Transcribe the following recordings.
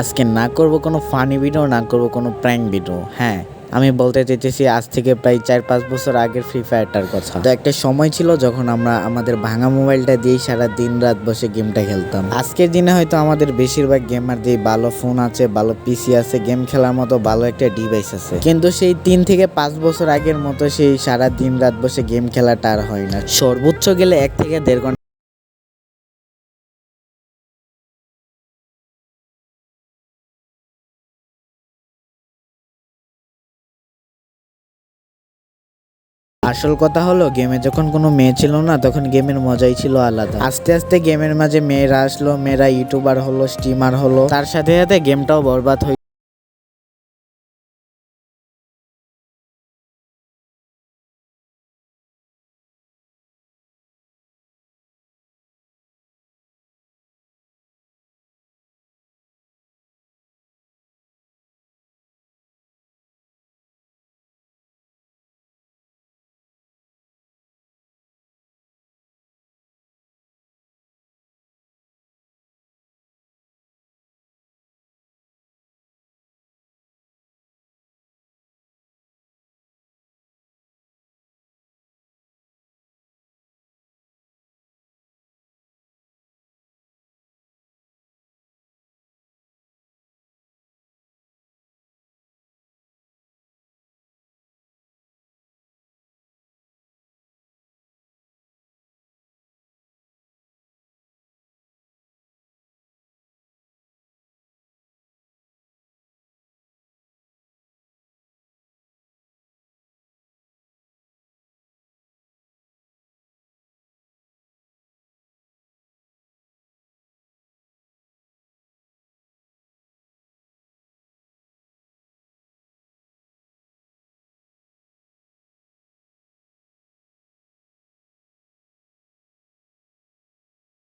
আজকে না করব কোনো ফানি ভিডিও না করব কোনো প্র্যাঙ্ক ভিডিও হ্যাঁ। আমি বলতে চাইতেছি আজ থেকে প্রায় চার পাঁচ বছর আগের ফ্রি ফায়ারটার কথা। তো একটা সময় ছিল যখন আমরা আমাদের ভাঙা মোবাইলটা দিয়েই সারা দিন রাত বসে গেমটা খেলতাম। আজকের দিনে হয়তো আমাদের বেশিরভাগ গেমার দিয়ে ভালো ফোন আছে, ভালো পিসি আছে গেম খেলার মতো ভালো একটা ডিভাইস আছে। কিন্তু সেই তিন থেকে পাঁচ বছর আগের মতো সেই সারা দিন রাত বসে গেম খেলাটা আর হয় না। সর্বোচ্চ গেলে এক থেকে দেড় ঘণ্টা আসল কথা হলো গেমে যখন কোনো মেয়ে ছিল না, তখন গেমের মজাই ছিল আলাদা। আস্তে আস্তে গেমের মাঝে মেয়েরা আসলো, মেয়েরা ইউটিউবার হলো স্টিমার হলো। তার সাথে সাথে গেমটাও বরবাদ হয়ে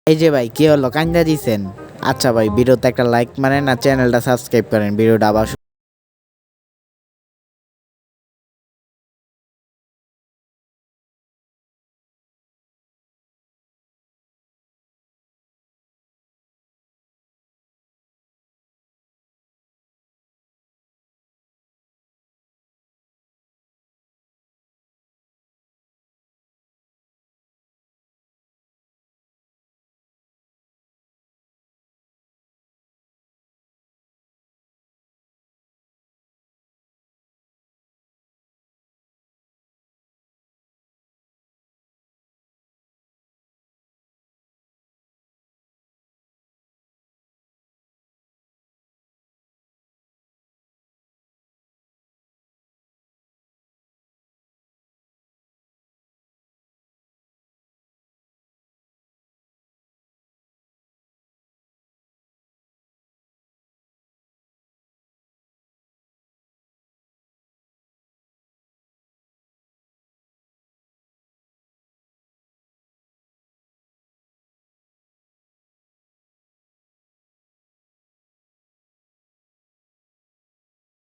এই যে ভাই, কি হলো? কান্দা দিছেন? আচ্ছা ভাই, ভিডিওতে একটা লাইক মারেন আর চ্যানেলটা সাবস্ক্রাইব করেন। ভিডিওটা আবার